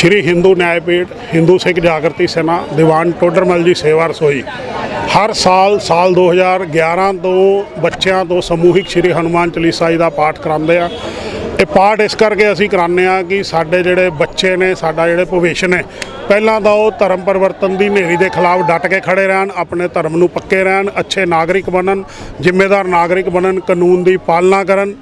ਸ਼੍ਰੀ ਹਿੰਦੂ ਨਿਆਇਪੀਠ ਹਿੰਦੂ ਸਿੱਖ ਜਾਗਰਤੀ ਸੈਨਾ, ਦੀਵਾਨ ਟੋਡਰਮਲ ਜੀ ਸੇਵਾ ਰਸੋਈ। ਹਰ ਸਾਲ ਸਾਲ 2011 ਤੋਂ ਬੱਚਿਆਂ ਤੋਂ ਸਮੂਹਿਕ ਸ਼੍ਰੀ ਹਨੂਮਾਨ ਚਾਲੀਸਾ ਜੀ ਦਾ ਪਾਠ ਕਰਾਉਂਦੇ ਆ। ਇਹ ਪਾਠ ਇਸ ਕਰਕੇ ਅਸੀਂ ਕਰਾਉਂਦੇ ਆ ਕਿ ਸਾਡੇ ਜਿਹੜੇ ਬੱਚੇ ਨੇ, ਸਾਡਾ ਜਿਹੜੇ ਭਵਿੱਖ ਨੇ, ਪਹਿਲਾਂ ਤਾਂ ਉਹ ਧਰਮ ਪਰਿਵਰਤਨ ਦੀ ਹਨੇਰੀ ਦੇ ਖਿਲਾਫ ਡਟ ਕੇ ਖੜੇ ਰਹਿਣ, ਆਪਣੇ ਧਰਮ ਨੂੰ ਪੱਕੇ ਰਹਿਣ, ਅੱਛੇ ਨਾਗਰਿਕ ਬਣਨ, ਜ਼ਿੰਮੇਦਾਰ ਨਾਗਰਿਕ ਬਣਨ, ਕਾਨੂੰਨ ਦੀ ਪਾਲਣਾ ਕਰਨ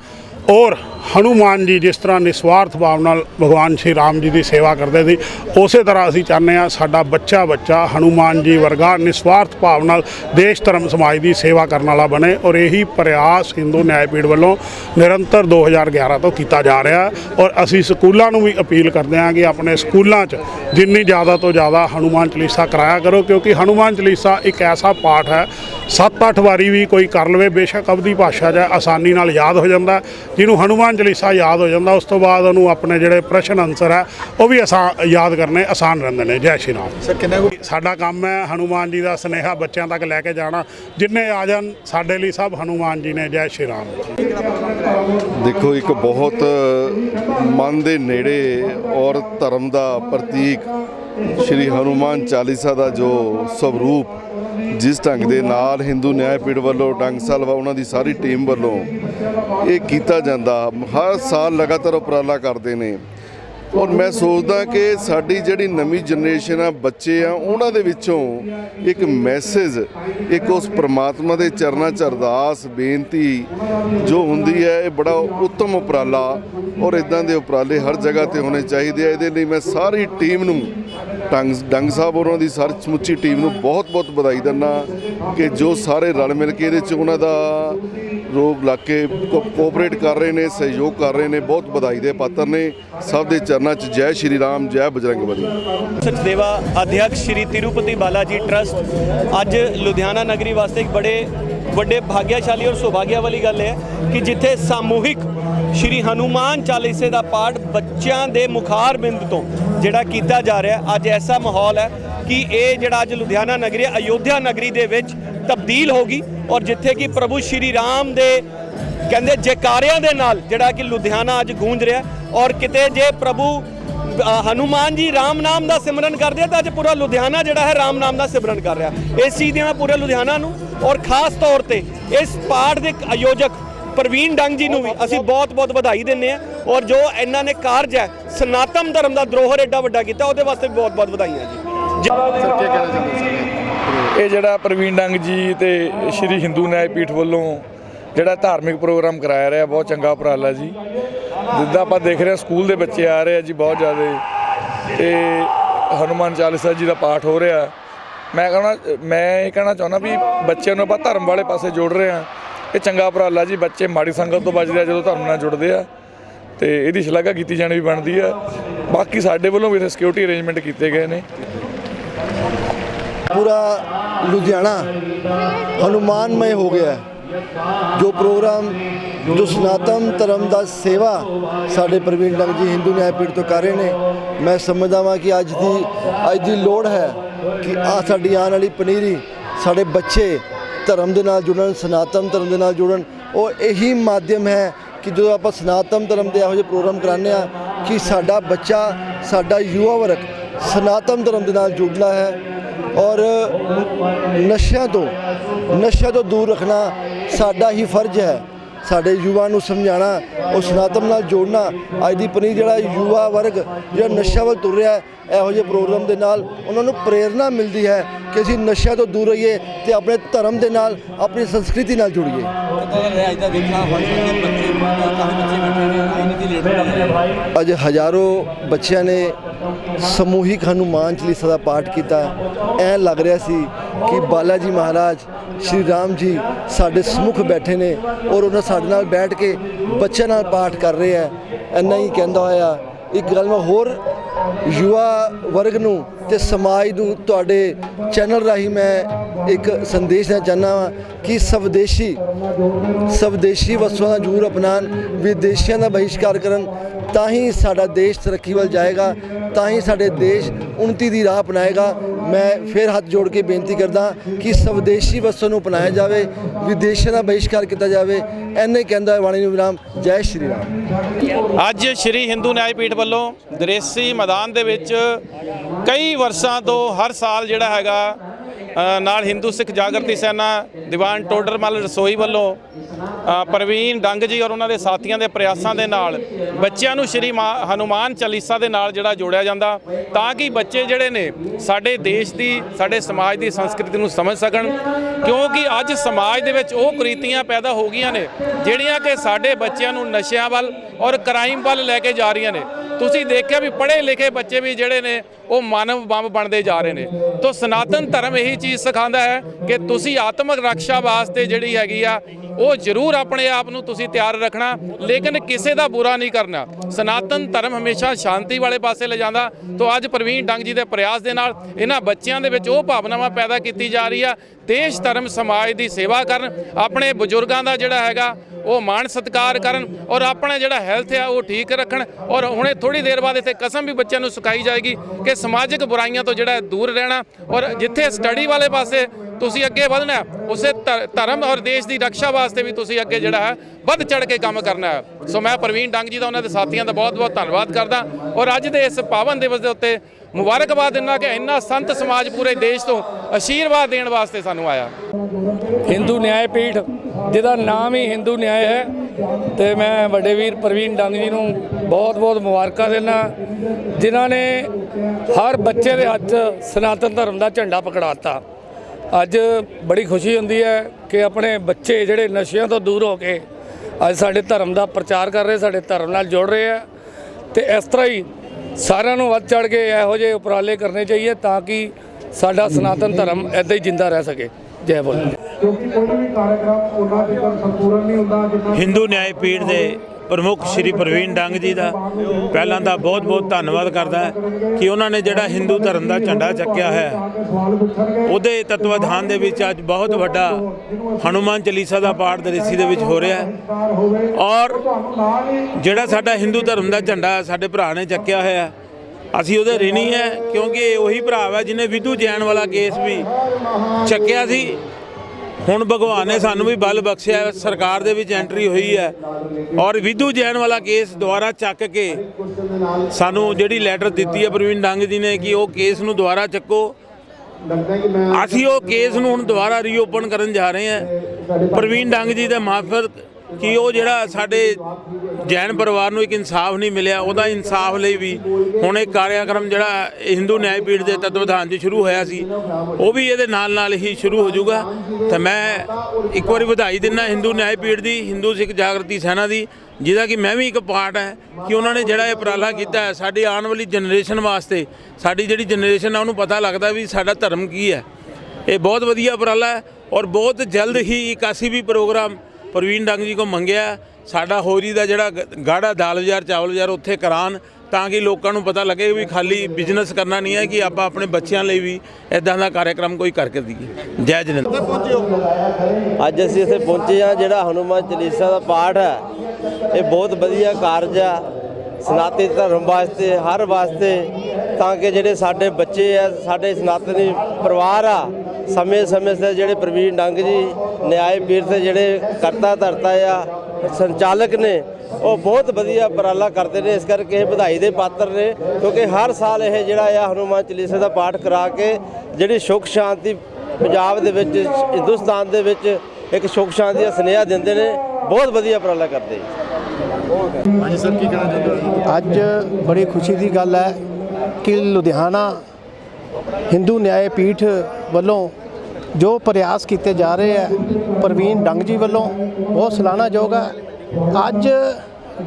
ਔਰ ਹਨੂਮਾਨ ਜੀ ਜਿਸ ਤਰ੍ਹਾਂ ਨਿਸਵਾਰਥ ਭਾਵ ਨਾਲ ਭਗਵਾਨ ਸ਼੍ਰੀ ਰਾਮ ਜੀ ਦੀ ਸੇਵਾ ਕਰਦੇ ਸੀ, ਉਸੇ ਤਰ੍ਹਾਂ ਅਸੀਂ ਚਾਹੁੰਦੇ ਹਾਂ ਸਾਡਾ ਬੱਚਾ ਬੱਚਾ ਹਨੂਮਾਨ ਜੀ ਵਰਗਾ ਨਿਸਵਾਰਥ ਭਾਵ ਨਾਲ ਦੇਸ਼, ਧਰਮ, ਸਮਾਜ ਦੀ ਸੇਵਾ ਕਰਨ ਵਾਲਾ ਬਣੇ ਔਰ ਇਹੀ ਪ੍ਰਯਾਸ ਹਿੰਦੂ ਨਿਆਏ ਪੀੜ ਵੱਲੋਂ ਨਿਰੰਤਰ 2011 ਤੋਂ ਕੀਤਾ ਜਾ ਰਿਹਾ ਔਰ ਅਸੀਂ ਸਕੂਲਾਂ ਨੂੰ ਵੀ ਅਪੀਲ ਕਰਦੇ ਹਾਂ ਕਿ ਆਪਣੇ ਸਕੂਲਾਂ 'ਚ ਜਿੰਨੀ ਜ਼ਿਆਦਾ ਤੋਂ ਜ਼ਿਆਦਾ ਹਨੂਮਾਨ ਚਾਲੀਸਾ ਕਰਾਇਆ ਕਰੋ, ਕਿਉਂਕਿ ਹਨੂਮਾਨ ਚਾਲੀਸਾ ਇੱਕ ਐਸਾ ਪਾਠ ਹੈ 7-8 ਵਾਰੀ ਵੀ ਕੋਈ ਕਰ ਲਵੇ, ਬੇਸ਼ੱਕ ਅਵਧੀ ਭਾਸ਼ਾ 'ਚ ਆਸਾਨੀ ਨਾਲ ਯਾਦ ਹੋ ਜਾਂਦਾ ਜਿਹਨੂੰ ਹਨੂਮਾਨ ਚਾਲੀਸਾ ਯਾਦ ਹੋ ਜਾਂਦਾ ਉਸ ਤੋਂ ਬਾਅਦ ਉਹਨੂੰ ਆਪਣੇ ਜਿਹੜੇ ਪ੍ਰਸ਼ਨ ਆਨਸਰ ਹੈ ਉਹ ਵੀ ਆਸਾਨ ਯਾਦ ਕਰਨੇ ਆਸਾਨ ਰਹਿੰਦੇ ਨੇ। ਜੈ ਸ਼੍ਰੀ ਰਾਮ। ਸਰ ਕਿੰਨਾ ਕੁ ਸਾਡਾ ਕੰਮ ਹੈ ਹਨੂਮਾਨ ਜੀ ਦਾ ਸਨੇਹਾ ਬੱਚਿਆਂ ਤੱਕ ਲੈ ਕੇ ਜਾਣਾ। ਜਿੰਨੇ ਆ ਜਾਣ ਸਾਡੇ ਲਈ ਸਭ ਹਨੂਮਾਨ ਜੀ ਨੇ। ਜੈ ਸ਼੍ਰੀ ਰਾਮ। ਦੇਖੋ ਇੱਕ ਬਹੁਤ ਮਨ ਦੇ ਨੇੜੇ ਔਰ ਧਰਮ ਦਾ ਪ੍ਰਤੀਕ ਸ਼੍ਰੀ ਹਨੂਮਾਨ ਚਾਲੀਸਾ ਦਾ ਜੋ ਸਵਰੂਪ ਜਿਸ ਢੰਗ ਦੇ ਨਾਲ ਹਿੰਦੂ ਨਿਆਇਪੀਠ ਵੱਲੋਂ ਡੰਗਸਲ ਵਾ ਉਹਨਾਂ ਦੀ ਸਾਰੀ ਟੀਮ ਵੱਲੋਂ ਇਹ ਕੀਤਾ ਜਾਂਦਾ, ਹਰ ਸਾਲ ਲਗਾਤਾਰ ਉਪਰਾਲਾ ਕਰਦੇ ਨੇ। ਔਰ ਮੈਂ ਸੋਚਦਾ ਕਿ ਸਾਡੀ ਜਿਹੜੀ ਨਵੀਂ ਜਨਰੇਸ਼ਨ ਆ, ਬੱਚੇ ਆ, ਉਹਨਾਂ ਦੇ ਵਿੱਚੋਂ ਇੱਕ ਮੈਸੇਜ, ਇੱਕ ਉਸ ਪ੍ਰਮਾਤਮਾ ਦੇ ਚਰਨਾਂ 'ਚ ਅਰਦਾਸ, ਬੇਨਤੀ ਜੋ ਹੁੰਦੀ ਹੈ, ਇਹ ਬੜਾ ਉੱਤਮ ਉਪਰਾਲਾ ਔਰ ਇਦਾਂ ਦੇ ਉਪਰਾਲੇ ਹਰ ਜਗ੍ਹਾ ਤੇ ਹੋਣੇ ਚਾਹੀਦੇ ਆ। ਇਹਦੇ ਲਈ ਮੈਂ ਸਾਰੀ ਟੀਮ ਨੂੰ ਡੰਗ ਡੰਗ ਸਾਹਿਬ ਔਰ ਉਹਨਾਂ ਦੀ ਸਾਰੀ ਸਮੁੱਚੀ ਟੀਮ ਨੂੰ ਬਹੁਤ-ਬਹੁਤ ਵਧਾਈ ਦਿੰਦਾ ਕਿ ਜੋ ਸਾਰੇ ਰਲ ਮਿਲ ਕੇ ਇਹਦੇ 'ਚ ਉਹਨਾਂ ਦਾ ਰੋਗ ਲਾ ਕੇ ਕੋ- ਕੋਆਪਰੇਟ ਕਰ ਰਹੇ ਨੇ, ਸਹਿਯੋਗ ਕਰ ਰਹੇ ਨੇ, ਬਹੁਤ ਵਧਾਈ ਦੇ ਪਾਤਰ ਨੇ। ਸਭ ਦੇ ਚਰਨਾਂ 'ਚ ਜੈ ਸ਼੍ਰੀ ਰਾਮ, ਜੈ ਬਜਰੰਗਬਲੀ ਸਚਦੇਵਾ ਅਧਿਆਕਸ਼ ਸ਼੍ਰੀ ਤਿਰੂਪਤੀ ਬਾਲਾਜੀ ਟਰਸਟ, ਅੱਜ ਲੁਧਿਆਣਾ ਨਗਰੀ ਵਾਸਤੇ ਇੱਕ ਬੜੇ, ਵੱਡੇ ਭਾਗਿਆਸ਼ਾਲੀ ਔਰ ਸੁਭਾਗਿਆ ਵਾਲੀ ਗੱਲ ਹੈ ਕਿ ਜਿੱਥੇ ਸਾਮੂਹਿਕ ਸ਼੍ਰੀ ਹਨੂਮਾਨ ਚਾਲੀਸੇ ਦਾ ਪਾਠ ਬੱਚਿਆਂ ਦੇ ਮੁਖਾਰ ਬਿੰਦ ਤੋਂ ਜਿਹੜਾ ਕੀਤਾ ਜਾ ਰਿਹਾ ਅੱਜ ਐਸਾ ਮਾਹੌਲ ਹੈ ਕਿ ਇਹ ਜਿਹੜਾ ਅੱਜ ਲੁਧਿਆਣਾ ਨਗਰੀ ਅਯੋਧਿਆ ਨਗਰੀ ਦੇ ਵਿੱਚ ਤਬਦੀਲ ਹੋ ਗਈ ਔਰ ਜਿੱਥੇ ਕਿ ਪ੍ਰਭੂ ਸ਼੍ਰੀ ਰਾਮ ਦੇ ਕਹਿੰਦੇ ਜੈਕਾਰਿਆਂ ਦੇ ਨਾਲ ਜਿਹੜਾ ਕਿ ਲੁਧਿਆਣਾ ਅੱਜ ਗੂੰਜ ਰਿਹਾ ਔਰ ਕਿਤੇ ਜੇ ਪ੍ਰਭੂ ਅ, ਹਨੂਮਾਨ ਜੀ ਰਾਮ ਨਾਮ ਦਾ ਸਿਮਰਨ ਕਰਦੇ ਆ ਤਾਂ ਅੱਜ ਪੂਰਾ ਲੁਧਿਆਣਾ ਜਿਹੜਾ ਹੈ ਰਾਮ ਨਾਮ ਦਾ ਸਿਮਰਨ ਕਰ ਰਿਹਾ ਇਸ ਚੀਜ਼ ਦੀਆਂ ਮੈਂ ਪੂਰੇ ਲੁਧਿਆਣਾ ਨੂੰ ਔਰ ਖਾਸ ਤੌਰ ਤੇ ਇਸ ਪਾਠ ਦੇ ਆਯੋਜਕ ਪ੍ਰਵੀਨ ਡੰਗ ਜੀ ਨੂੰ ਵੀ ਅਸੀਂ ਬਹੁਤ-ਬਹੁਤ ਵਧਾਈ ਦਿੰਦੇ ਆ ਔਰ ਜੋ ਇਹਨਾਂ ਨੇ ਕਾਰਜ ਹੈ ਸਨਾਤਨ ਧਰਮ ਦਾ ਧਰੋਹਰ ਐਡਾ ਵੱਡਾ ਕੀਤਾ ਉਹਦੇ ਵਾਸਤੇ ਵੀ ਬਹੁਤ-ਬਹੁਤ ਵਧਾਈਆਂ ਜੀ। ਇਹ ਜਿਹੜਾ ਪ੍ਰਵੀਨ ਡੰਗ ਜੀ ਤੇ ਸ਼੍ਰੀ ਹਿੰਦੂ ਨਿਆਏ ਪੀਠ ਵੱਲੋਂ ਜਿਹੜਾ ਧਾਰਮਿਕ ਪ੍ਰੋਗਰਾਮ ਕਰਾਇਆ ਰਿਹਾ, ਬਹੁਤ ਚੰਗਾ ਉਪਰਾਲਾ ਜੀ। ਜਿੱਦਾਂ ਆਪਾਂ ਦੇਖ ਰਹੇ ਹਾਂ, ਸਕੂਲ ਦੇ ਬੱਚੇ ਆ ਰਹੇ ਆ ਜੀ ਬਹੁਤ ਜ਼ਿਆਦਾ। ਤੇ ਹਨੂਮਾਨ ਚਾਲੀਸਾ ਜੀ ਦਾ ਪਾਠ ਹੋ ਰਿਹਾ। ਮੈਂ ਕਹਣਾ, ਮੈਂ ਇਹ ਕਹਿਣਾ ਚਾਹੁੰਦਾ ਵੀ ਬੱਚਿਆਂ ਨੂੰ ਆਪਾਂ ਧਰਮ ਵਾਲੇ ਪਾਸੇ ਜੋੜ ਰਹੇ ਆ ਇਹ ਚੰਗਾ ਉਪਰਾਲਾ ਜੀ, ਬੱਚੇ ਮਾੜੀ ਸੰਗਤ ਤੋਂ ਬਚਦੇ ਆ ਜਦੋਂ ਧਰਮ ਨਾਲ ਜੁੜਦੇ ਆ। ਤੇ ਇਹਦੀ ਸ਼ਲਾਘਾ ਕੀਤੀ ਜਾਣੀ ਵੀ ਬਣਦੀ ਆ। ਬਾਕੀ ਸਾਡੇ ਵੱਲੋਂ ਵੀ ਇਥੇ ਸਿਕਿਉਰਿਟੀ ਅਰੇਂਜਮੈਂਟ ਕੀਤੇ ਗਏ ਨੇ। ਪੂਰਾ ਲੁਧਿਆਣਾ ਹਨੂਮਾਨਮય ਹੋ ਗਿਆ। ਜੋ ਪ੍ਰੋਗਰਾਮ, ਜੋ ਸਨਾਤਨ ਧਰਮ ਦਾ ਸੇਵਾ ਸਾਡੇ ਪ੍ਰਵੀਨ ਡੰਗ ਜੀ ਹਿੰਦੂ ਨਿਆਇਪੀਠ ਤੋਂ ਕਰ ਰਹੇ ਨੇ, ਮੈਂ ਸਮਝਦਾ ਵਾਂ ਕਿ ਅੱਜ ਦੀ ਅੱਜ ਦੀ ਲੋੜ ਹੈ ਕਿ ਆ ਸਾਡੀ ਆਉਣ ਵਾਲੀ ਪਨੀਰੀ ਸਾਡੇ ਬੱਚੇ ਧਰਮ ਦੇ ਨਾਲ ਜੁੜਨ, ਸਨਾਤਨ ਧਰਮ ਦੇ ਨਾਲ ਜੁੜਨ। ਉਹ ਇਹੀ ਮਾਧਿਅਮ ਹੈ ਕਿ ਜਦੋਂ ਆਪਾਂ ਸਨਾਤਨ ਧਰਮ ਦੇ ਇਹੋ ਜਿਹੇ ਪ੍ਰੋਗਰਾਮ ਕਰਾਉਂਦੇ ਆ ਕਿ ਸਾਡਾ ਬੱਚਾ, ਸਾਡਾ ਯੁਵਾ ਵਰਗ ਸਨਾਤਨ ਧਰਮ ਦੇ ਨਾਲ ਜੁੜਨਾ ਹੈ ਔਰ ਨਸ਼ਿਆਂ ਤੋਂ ਨਸ਼ਿਆਂ ਤੋਂ ਦੂਰ ਰੱਖਣਾ ਸਾਡਾ ਹੀ ਫਰਜ਼ ਹੈ। ਸਾਡੇ ਯੁਵਾ ਨੂੰ ਸਮਝਾਉਣਾ ਉਹ ਸਨਾਤਨ ਨਾਲ ਜੋੜਨਾ ਅੱਜ ਦੀ ਪਨੀ ਜਿਹੜਾ ਯੁਵਾ ਵਰਗ ਜਿਹੜਾ ਨਸ਼ਾ ਵੱਲ ਤੁਰ ਰਿਹਾ ਹੈ ਇਹੋ ਜਿਹੇ ਪ੍ਰੋਗਰਾਮ ਦੇ ਨਾਲ ਉਹਨਾਂ ਨੂੰ ਪ੍ਰੇਰਣਾ ਮਿਲਦੀ ਹੈ ਕਿ ਅਸੀਂ ਨਸ਼ਿਆਂ ਤੋਂ ਦੂਰ ਰਹੀਏ ਤੇ ਆਪਣੇ ਧਰਮ ਦੇ ਨਾਲ ਆਪਣੀ ਸੰਸਕ੍ਰਿਤੀ ਨਾਲ ਜੁੜੀਏ। ਅੱਜ ਹਜ਼ਾਰੋਂ ਬੱਚਿਆਂ ਨੇ ਸਮੂਹਿਕ ਹਨੂਮਾਨ ਚਾਲੀਸਾ ਦਾ ਪਾਠ ਕੀਤਾ। ਐ ਲੱਗ ਰਿਹਾ ਸੀ ਕਿ ਬਾਲਾ ਜੀ ਮਹਾਰਾਜ ਸ਼੍ਰੀ ਰਾਮ ਜੀ ਸਾਡੇ ਸਮੁਖ ਬੈਠੇ ਨੇ ਔਰ ਉਹਨਾਂ ਸਾਡੇ ਨਾਲ ਬੈਠ ਕੇ ਬੱਚਿਆਂ ਨਾਲ ਪਾਠ ਕਰ ਰਹੇ ਹੈ ਇੰਨਾ ਹੀ ਕਹਿੰਦਾ ਹੋਇਆ। ਇੱਕ ਗੱਲ ਮੈਂ ਹੋਰ ਯੁਵਾ ਵਰਗ ਨੂੰ ਤੇ ਸਮਾਜ ਨੂੰ ਤੁਹਾਡੇ ਚੈਨਲ ਰਾਹੀਂ ਮੈਂ ਇੱਕ ਸੰਦੇਸ਼ ਦੇਣਾ ਚਾਹੁੰਦਾ ਹਾਂ ਕਿ ਸਵਦੇਸ਼ੀ ਸਵਦੇਸ਼ੀ ਵਸਤੂਆਂ ਦਾ ਜ਼ਰੂਰ ਅਪਣਾਉਣ, ਵਿਦੇਸ਼ੀਆਂ ਦਾ ਬਹਿਸ਼ਕਾਰ ਕਰਨ, ਤਾਂ ਹੀ ਸਾਡਾ ਦੇਸ਼ ਤਰੱਕੀ ਵੱਲ ਜਾਏਗਾ, ਤਾਂ ਹੀ ਸਾਡੇ ਦੇਸ਼ ਉન્નਤੀ ਦੀ ਰਾਹ ਅਪਣਾਏਗਾ। ਮੈਂ ਫਿਰ ਹੱਥ ਜੋੜ ਕੇ ਬੇਨਤੀ ਕਰਦਾ ਕਿ ਸਵਦੇਸ਼ੀ ਵਸਤਾਂ ਨੂੰ ਅਪਣਾਇਆ ਜਾਵੇ ਵਿਦੇਸ਼ਾਂ ਦਾ ਬਹਿਸ਼ਕਾਰ ਕੀਤਾ ਜਾਵੇ। ਐਨੇ ਕਹਿੰਦਾ ਬਾਣੀ ਨੂੰ ਵਿਰਾਮ, ਜੈ ਸ਼੍ਰੀ ਰਾਮ। ਅੱਜ ਸ਼੍ਰੀ ਹਿੰਦੂ ਨਿਆਏ ਪੀਠ ਵੱਲੋਂ ਦਰੇਸੀ ਮੈਦਾਨ ਦੇ ਵਿੱਚ ਕਈ ਵਰਸਾਂ ਤੋਂ ਹਰ ਸਾਲ ਜਿਹੜਾ ਹੈਗਾ ਨਾਲ ਹਿੰਦੂ ਸਿੱਖ ਜਾਗਰਤੀ ਸੈਨਾ, ਦੀਵਾਨ ਟੋਡਰਮਲ ਰਸੋਈ ਵੱਲੋਂ ਪ੍ਰਵੀਨ ਡੰਗ ਜੀ ਔਰ ਉਹਨਾਂ ਦੇ ਸਾਥੀਆਂ ਦੇ ਪ੍ਰਯਾਸਾਂ ਦੇ ਨਾਲ, ਬੱਚਿਆਂ ਨੂੰ ਸ਼੍ਰੀ ਮਾ- ਹਨੂਮਾਨ ਚਾਲੀਸਾ ਦੇ ਨਾਲ ਜਿਹੜਾ ਜੋੜਿਆ ਜਾਂਦਾ, ਤਾਂ ਕਿ ਬੱਚੇ ਜਿਹੜੇ ਨੇ ਸਾਡੇ ਦੇਸ਼ ਦੀ, ਸਾਡੇ ਸਮਾਜ ਦੀ ਸੰਸਕ੍ਰਿਤੀ ਨੂੰ ਸਮਝ ਸਕਣ, ਕਿਉਂਕਿ ਅੱਜ ਸਮਾਜ ਦੇ ਵਿੱਚ ਉਹ ਕੁਰੀਤੀਆਂ ਪੈਦਾ ਹੋ ਗਈਆਂ ਨੇ, ਜਿਹੜੀਆਂ ਕਿ ਸਾਡੇ ਬੱਚਿਆਂ ਨੂੰ ਨਸ਼ਿਆਂ ਵੱਲ ਔਰ ਕ੍ਰਾਈਮ ਵੱਲ ਲੈ ਕੇ ਜਾ ਰਹੀਆਂ ਨੇ। ਤੁਸੀਂ ਦੇਖਿਆ ਵੀ ਪੜ੍ਹੇ ਲਿਖੇ ਬੱਚੇ ਵੀ ਜਿਹੜੇ ਨੇ, ਉਹ ਮਾਨਵ ਬੰਬ ਬਣਦੇ ਜਾ ਰਹੇ ਨੇ। ਤੋਂ ਸਨਾਤਨ ਧਰਮ ਇਹੀ ਚੀਜ਼ ਸਿਖਾਉਂਦਾ ਹੈ ਕਿ ਤੁਸੀਂ ਆਤਮਿਕ ਰੱਖਿਆ ਵਾਸਤੇ ਜਿਹੜੀ ਹੈਗੀ ਆ, ਉਹ ਜ਼ਰੂਰ ਆਪਣੇ ਆਪ ਨੂੰ ਤੁਸੀਂ ਤਿਆਰ ਰੱਖਣਾ, ਲੇਕਿਨ ਕਿਸੇ ਦਾ ਬੁਰਾ ਨਹੀਂ ਕਰਨਾ। ਸਨਾਤਨ ਧਰਮ ਹਮੇਸ਼ਾ ਸ਼ਾਂਤੀ ਵਾਲੇ ਪਾਸੇ ਲੈ ਜਾਂਦਾ ਤੋਂ ਅੱਜ ਪ੍ਰਵੀਨ ਡੰਗ ਜੀ ਦੇ ਪ੍ਰਯਾਸ ਦੇ ਨਾਲ ਇਹਨਾਂ ਬੱਚਿਆਂ ਦੇ ਵਿੱਚ ਉਹ ਭਾਵਨਾਵਾਂ ਪੈਦਾ ਕੀਤੀ ਜਾ ਰਹੀ ਆ। ਦੇਸ਼ ਧਰਮ ਸਮਾਜ ਦੀ ਸੇਵਾ ਕਰਨ, ਆਪਣੇ ਬਜ਼ੁਰਗਾਂ ਦਾ ਜਿਹੜਾ ਹੈਗਾ ਉਹ ਮਾਣ ਸਤਿਕਾਰ ਕਰਨ ਔਰ ਆਪਣਾ ਜਿਹੜਾ ਹੈਲਥ ਆ ਉਹ ਠੀਕ ਰੱਖਣ ਔਰ ਹੁਣੇ ਥੋੜੀ ਦੇਰ ਬਾਅਦ ਇੱਥੇ ਕਸਮ ਵੀ ਬੱਚਿਆਂ ਨੂੰ ਸਿਖਾਈ ਜਾਏਗੀ ਕਿ ਸਮਾਜਿਕ ਬੁਰਾਈਆਂ ਤੋਂ ਜਿਹੜਾ ਦੂਰ ਰਹਿਣਾ ਔਰ ਜਿੱਥੇ ਸਟੱਡੀ ਵਾਲੇ ਪਾਸੇ ਤੁਸੀਂ ਅੱਗੇ ਵਧਣਾ ਉਸੇ ਧਰ- ਧਰਮ ਔਰ ਦੇਸ਼ ਦੀ ਰੱਖਿਆ ਵਾਸਤੇ ਵੀ ਤੁਸੀਂ ਅੱਗੇ ਜਿਹੜਾ ਹੈ ਵੱਧ ਚੜ ਕੇ ਕੰਮ ਕਰਨਾ ਹੈ। ਸੋ ਮੈਂ ਪ੍ਰਵੀਨ ਡੰਗ ਜੀ ਦਾ ਉਹਨਾਂ ਦੇ ਸਾਥੀਆਂ ਦਾ ਬਹੁਤ ਬਹੁਤ ਧੰਨਵਾਦ ਕਰਦਾ ਔਰ ਅੱਜ ਦੇ ਇਸ ਪਾਵਨ ਦਿਵਸ ਦੇ ਉੱਤੇ ਮੁਬਾਰਕਬਾਦ ਦਿੰਦਾ ਕਿ ਇੰਨਾ ਸੰਤ ਸਮਾਜ ਪੂਰੇ ਦੇਸ਼ ਤੋਂ ਅਸ਼ੀਰਵਾਦ ਦੇਣ ਵਾਸਤੇ ਸਾਨੂੰ ਆਇਆ। ਹਿੰਦੂ ਨਿਆਏ ਪੀਠ ਜਿਹਦਾ ਨਾਮ ਹੀ ਹਿੰਦੂ ਨਿਆਏ ਹੈ ਤੇ ਮੈਂ ਵੱਡੇ ਵੀਰ ਪ੍ਰਵੀਨ ਡੰਗ ਜੀ ਨੂੰ ਬਹੁਤ-ਬਹੁਤ ਮੁਬਾਰਕਾਂ ਦਿੰਦਾ ਜਿਨ੍ਹਾਂ ਨੇ ਹਰ ਬੱਚੇ ਦੇ ਹੱਥ ਸਨਾਤਨ ਧਰਮ ਦਾ ਝੰਡਾ ਪਕੜਾਤਾ ਅੱਜ ਬੜੀ ਖੁਸ਼ੀ ਹੁੰਦੀ ਹੈ ਕਿ ਆਪਣੇ ਬੱਚੇ ਜਿਹੜੇ ਨਸ਼ਿਆਂ ਤੋਂ ਦੂਰ ਹੋ ਕੇ ਅੱਜ ਸਾਡੇ ਧਰਮ ਦਾ ਪ੍ਰਚਾਰ ਕਰ ਰਹੇ, ਸਾਡੇ ਧਰਮ ਨਾਲ ਜੁੜ ਰਹੇ ਆ ਤੇ ਇਸ ਤਰ੍ਹਾਂ ਹੀ ਸਾਰਿਆਂ ਨੂੰ ਵੱਧ ਚੜ ਕੇ ਇਹੋ ਜਿਹੇ ਉਪਰਾਲੇ ਕਰਨੇ ਚਾਹੀਏ ਤਾਂ ਕਿ ਸਾਡਾ ਸਨਾਤਨ ਧਰਮ ਐਦਾਂ ਹੀ ਜਿੰਦਾ ਰਹਿ ਸਕੇ। ਜੈ ਬੋਲੇ। ਕਿਉਂਕਿ ਕੋਈ ਵੀ ਕਾਰਜਕ੍ਰਮ ਉਹਨਾਂ ਦੇ ਸੰਪੂਰਨ ਨਹੀਂ ਹੁੰਦਾ ਜਿੰਨਾ ਹਿੰਦੂ ਨਿਆਏ ਪੀੜ ਦੇ ਪ੍ਰਮੁੱਖ ਸ਼੍ਰੀ ਪ੍ਰਵੀਨ ਡੰਗ ਜੀ ਦਾ ਪਹਿਲਾਂ ਤਾਂ ਬਹੁਤ-ਬਹੁਤ ਧੰਨਵਾਦ ਕਰਦਾ ਹੈ ਕਿ ਉਹਨਾਂ ਨੇ ਜਿਹੜਾ ਹਿੰਦੂ ਧਰਮ ਦਾ ਝੰਡਾ ਚੱਕਿਆ ਹੈ ਉਹਦੇ ਤਤਵਾਧਾਨ ਦੇ ਵਿੱਚ ਅੱਜ ਬਹੁਤ ਵੱਡਾ ਹਨੂਮਾਨ ਚਾਲੀਸਾ ਦਾ ਪਾਠ ਦਰੇਸੀ ਦੇ ਵਿੱਚ ਹੋ ਰਿਹਾ ਹੈ। ਔਰ ਜਿਹੜਾ ਸਾਡਾ ਹਿੰਦੂ ਧਰਮ ਦਾ ਝੰਡਾ ਸਾਡੇ ਭਰਾ ਨੇ ਚੱਕਿਆ ਹੋਇਆ ਹੈ, ਅਸੀਂ ਉਹਦੇ ਰਿਣੀ ਹੈ, ਕਿਉਂਕਿ ਇਹ ਉਹੀ ਭਰਾ ਹੈ ਜਿਹਨੇ ਵਿਧੂ ਜੈਨ ਵਾਲਾ ਕੇਸ ਵੀ ਚੱਕਿਆ ਸੀ। ਹੁਣ ਭਗਵਾਨ ਨੇ ਸਾਨੂੰ ਵੀ ਬਲ ਬਖਸ਼ਿਆ, ਸਰਕਾਰ ਦੇ ਵਿੱਚ ਐਂਟਰੀ ਹੋਈ ਹੈ। ਔਰ ਵਿਧੂ ਜੈਨ ਵਾਲਾ ਕੇਸ ਦੁਬਾਰਾ ਚੱਕ ਕੇ ਸਾਨੂੰ ਜਿਹੜੀ ਲੈਟਰ ਦਿੱਤੀ ਹੈ ਪ੍ਰਵੀਨ ਡੰਗ ਜੀ ਨੇ ਕਿ ਉਹ ਕੇਸ ਨੂੰ ਦੁਬਾਰਾ ਚੱਕੋ। ਅਸੀਂ ਉਹ ਕੇਸ ਨੂੰ ਹੁਣ ਦੁਬਾਰਾ ਰੀਓਪਨ ਕਰਨ ਜਾ ਰਹੇ ਹਾਂ। ਪ੍ਰਵੀਨ ਡੰਗ ਜੀ ਦੇ ਮਾਫਰ ਕਿ ਉਹ ਜਿਹੜਾ ਸਾਡੇ ਜੈਨ ਪਰਿਵਾਰ ਨੂੰ ਇੱਕ ਇਨਸਾਫ ਨਹੀਂ ਮਿਲਿਆ, ਉਹਦਾ ਇਨਸਾਫ ਲਈ ਵੀ ਹੁਣ ਇਹ ਕਾਰਿਆਕਰਮ ਜਿਹੜਾ ਹਿੰਦੂ ਨਿਆਏ ਪੀੜ ਦੇ ਤਤਵਧਾਨ 'ਚ ਸ਼ੁਰੂ ਹੋਇਆ ਸੀ, ਉਹ ਵੀ ਇਹਦੇ ਨਾਲ ਨਾਲ ਹੀ ਸ਼ੁਰੂ ਹੋ ਜਾਊਗਾ। ਤਾਂ ਮੈਂ ਇੱਕ ਵਾਰੀ ਵਧਾਈ ਦਿੰਦਾ ਹਿੰਦੂ ਨਿਆਏ ਪੀੜ ਦੀ, ਹਿੰਦੂ ਸਿੱਖ ਜਾਗਰਤੀ ਸੈਨਾ ਦੀ, ਜਿਹਦਾ ਕਿ ਮੈਂ ਵੀ ਇੱਕ ਪਾਰਟ ਹੈ ਕਿ ਉਹਨਾਂ ਨੇ ਜਿਹੜਾ ਇਹ ਉਪਰਾਲਾ ਕੀਤਾ ਹੈ, ਸਾਡੀ ਆਉਣ ਵਾਲੀ ਜਨਰੇਸ਼ਨ ਵਾਸਤੇ, ਸਾਡੀ ਜਿਹੜੀ ਜਨਰੇਸ਼ਨ ਆ, ਉਹਨੂੰ ਪਤਾ ਲੱਗਦਾ ਵੀ ਸਾਡਾ ਧਰਮ ਕੀ ਹੈ। ਇਹ ਬਹੁਤ ਵਧੀਆ ਉਪਰਾਲਾ ਹੈ ਔਰ ਬਹੁਤ ਜਲਦ ਹੀ ਇੱਕ ਅਸੀਂ ਵੀ ਪ੍ਰੋਗਰਾਮ ਪ੍ਰਵੀਨ ਡੰਗ ਜੀ ਕੋ ਮੰਗਿਆ ਸਾਡਾ ਹੋਰੀ ਦਾ ਜਿਹੜਾ ਗਾੜਾ ਦਾਲ ਬਾਜ਼ਾਰ ਚਾਵਲ ਬਾਜ਼ਾਰ ਉੱਥੇ ਕਰਾਨ ਤਾਂ ਕਿ ਲੋਕਾਂ ਨੂੰ ਪਤਾ ਲੱਗੇ ਵੀ ਖਾਲੀ ਬਿਜ਼ਨਸ ਕਰਨਾ ਨਹੀਂ ਹੈ ਕਿ ਆਪਾਂ ਆਪਣੇ ਬੱਚਿਆਂ ਲਈ ਵੀ ਇਦਾਂ ਦਾ ਕਾਰਜਕ੍ਰਮ ਕੋਈ ਕਰਕੇ ਦਈਏ। ਜੈ ਜਨੰਦ ਅੱਜ ਅਸੀਂ ਇੱਥੇ ਪਹੁੰਚੇ ਆ ਜਿਹੜਾ ਹਨੂਮਾਨ ਚਾਲੀਸਾ ਦਾ ਪਾਠ ਹੈ। ਇਹ ਬਹੁਤ ਵਧੀਆ ਕਾਰਜ ਆ। ਸਨਾਤਨੀ ਧਰਮ ਵਾਸਤੇ ਹਰ ਵਾਸਤੇ ਤਾਂ ਕਿ ਜਿਹੜੇ ਸਾਡੇ ਬੱਚੇ ਆ ਸਾਡੇ ਸਨਾਤਨੀ ਪਰਿਵਾਰ ਆ ਸਮੇਂ ਸਮੇਂ ਸਿਰ ਜਿਹੜੇ ਪ੍ਰਵੀਨ ਡੰਗ ਜੀ ਨਿਆਏ ਪੀਰ ਤੇ ਜਿਹੜੇ ਕਰਤਾ ਧਰਤਾ ਆ ਸੰਚਾਲਕ ਨੇ ਉਹ ਬਹੁਤ ਵਧੀਆ ਉਪਰਾਲਾ ਕਰਦੇ ਨੇ ਇਸ ਕਰਕੇ ਇਹ ਵਧਾਈ ਦੇ ਪਾਤਰ ਨੇ ਕਿਉਂਕਿ ਹਰ ਸਾਲ ਇਹ ਜਿਹੜਾ ਆ ਹਨੂਮਾਨ ਚਾਲੀਸਾ ਦਾ ਪਾਠ ਕਰਾ ਕੇ ਜਿਹੜੀ ਸੁਖ ਸ਼ਾਂਤੀ ਪੰਜਾਬ ਦੇ ਵਿੱਚ ਹਿੰਦੁਸਤਾਨ ਦੇ ਵਿੱਚ ਇੱਕ ਸੁਖ ਸ਼ਾਂਤੀ ਦਾ ਸੁਨੇਹਾ ਦਿੰਦੇ ਨੇ ਬਹੁਤ ਵਧੀਆ ਉਪਰਾਲਾ ਕਰਦੇ ਜੀ। ਹਾਂਜੀ ਸਰ ਕੀ ਕਹਿਣਾ ਚਾਹੁੰਦੇ ਹੋ? ਅੱਜ ਬੜੀ ਖੁਸ਼ੀ ਦੀ ਗੱਲ ਹੈ ਕਿ ਲੁਧਿਆਣਾ ਹਿੰਦੂ ਨਿਆਏ ਪੀਠ ਵੱਲੋਂ ਜੋ ਪ੍ਰਯਾਸ ਕੀਤੇ ਜਾ ਰਹੇ ਹੈ ਪ੍ਰਵੀਨ ਡੰਗ ਜੀ ਵੱਲੋਂ ਬਹੁਤ ਸਲਾਹਾਯੋਗ ਹੈ ਅੱਜ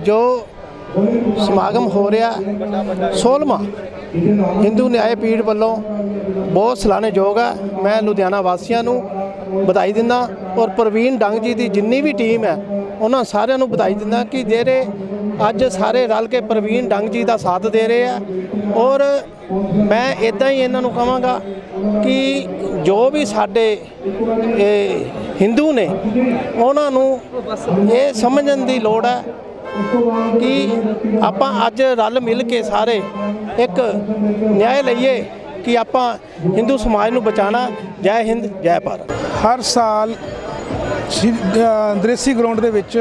ਜੋ ਸਮਾਗਮ ਹੋ ਰਿਹਾ 16ਵਾਂ ਹਿੰਦੂ ਨਿਆਏ ਪੀੜ ਵੱਲੋਂ ਬਹੁਤ ਸਲਾਹਾਯੋਗ ਹੈ ਮੈਂ ਲੁਧਿਆਣਾ ਵਾਸੀਆਂ ਨੂੰ ਵਧਾਈ ਦਿੰਦਾ ਔਰ ਪ੍ਰਵੀਨ ਡੰਗ ਜੀ ਦੀ ਜਿੰਨੀ ਵੀ ਟੀਮ ਹੈ, ਉਹਨਾਂ ਸਾਰਿਆਂ ਨੂੰ ਵਧਾਈ ਦਿੰਦਾ ਕਿ ਜਿਹੜੇ ਅੱਜ ਸਾਰੇ ਰਲ ਕੇ ਪ੍ਰਵੀਨ ਡੰਗ ਜੀ ਦਾ ਸਾਥ ਦੇ ਰਹੇ ਆ। ਔਰ ਮੈਂ ਇਦਾਂ ਹੀ ਇਹਨਾਂ ਨੂੰ ਕਹਾਂਗਾ ਕਿ ਜੋ ਵੀ ਸਾਡੇ, ਇਹ ਹਿੰਦੂ ਨੇ, ਉਹਨਾਂ ਨੂੰ ਇਹ ਸਮਝਣ ਦੀ ਲੋੜ ਹੈ ਕਿ ਆਪਾਂ ਅੱਜ ਰਲ ਮਿਲ ਕੇ ਸਾਰੇ ਇੱਕ ਨਿਆਂ ਲਈਏ ਕਿ ਆਪਾਂ ਹਿੰਦੂ ਸਮਾਜ ਨੂੰ ਬਚਾਉਣਾ ਜੈ ਹਿੰਦ ਜੈ ਭਾਰਤ। ਹਰ ਸਾਲ ਦ੍ਰੇਸੀ ਗਰਾਊਂਡ ਦੇ ਵਿੱਚ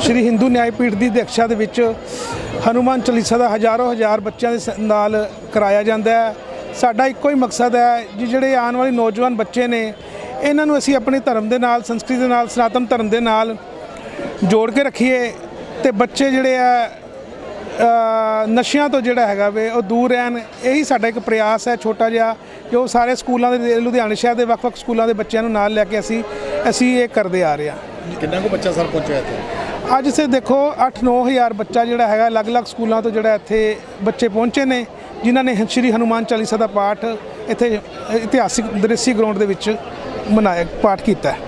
ਸ਼੍ਰੀ ਹਿੰਦੂ ਨਿਆਏ ਪੀਠ ਦੀ ਅਧਿਕਸ਼ਾ ਦੇ ਵਿੱਚ ਹਨੂਮਾਨ ਚਾਲੀਸਾ ਦਾ ਹਜ਼ਾਰੋਂ ਹਜ਼ਾਰ ਬੱਚਿਆਂ ਦੇ ਸ- ਨਾਲ ਕਰਾਇਆ ਜਾਂਦਾ ਹੈ। ਸਾਡਾ ਇੱਕੋ ਹੀ ਮਕਸਦ ਹੈ ਜੀ ਜਿਹੜੇ ਆਉਣ ਵਾਲੇ ਨੌਜਵਾਨ ਬੱਚੇ ਨੇ ਇਹਨਾਂ ਨੂੰ ਅਸੀਂ ਆਪਣੇ ਧਰਮ ਦੇ ਨਾਲ ਸੰਸਕ੍ਰਿਤੀ ਦੇ ਨਾਲ ਸਨਾਤਨ ਧਰਮ ਦੇ ਨਾਲ ਜੋੜ ਕੇ ਰੱਖੀਏ ਤੇ ਬੱਚੇ ਜਿਹੜੇ ਆ ਨਸ਼ਿਆਂ ਤੋਂ ਜਿਹੜਾ ਹੈਗਾ ਵੇ ਉਹ ਦੂਰ ਰਹਿਣ ਇਹੀ ਸਾਡਾ ਇੱਕ ਪ੍ਰਯਾਸ ਹੈ ਛੋਟਾ ਜਿਹਾ ਜੋ ਸਾਰੇ ਸਕੂਲਾਂ ਦੇ ਲੁਧਿਆਣਾ ਸ਼ਹਿਰ ਦੇ ਵੱਖ-ਵੱਖ ਸਕੂਲਾਂ ਦੇ ਬੱਚਿਆਂ ਨੂੰ ਨਾਲ ਲੈ ਕੇ ਅਸੀਂ ਅਸੀਂ ਇਹ ਕਰਦੇ ਆ ਰਹੇ ਹਾਂ। ਕਿੰਨਾ ਕੁ ਬੱਚਾ ਸਰ ਪਹੁੰਚਿਆ ਇੱਥੇ? ਅੱਜ ਸੇ ਦੇਖੋ 8-9 ਹਜ਼ਾਰ ਬੱਚਾ ਜਿਹੜਾ ਹੈਗਾ ਅਲੱਗ-ਅਲੱਗ ਸਕੂਲਾਂ ਤੋਂ ਜਿਹੜਾ ਇੱਥੇ ਬੱਚੇ ਪਹੁੰਚੇ ਨੇ। ਜਿਨ੍ਹਾਂ ਨੇ ਸ਼੍ਰੀ ਹਨੂਮਾਨ ਚਾਲੀਸਾ ਦਾ ਪਾਠ ਇੱਥੇ ਇਤਿਹਾਸਿਕ ਦ੍ਰਿਸ਼ੀ ਗਰਾਊਂਡ ਦੇ ਵਿੱਚ ਮਨਾਇਆ, ਪਾਠ ਕੀਤਾ ਹੈ।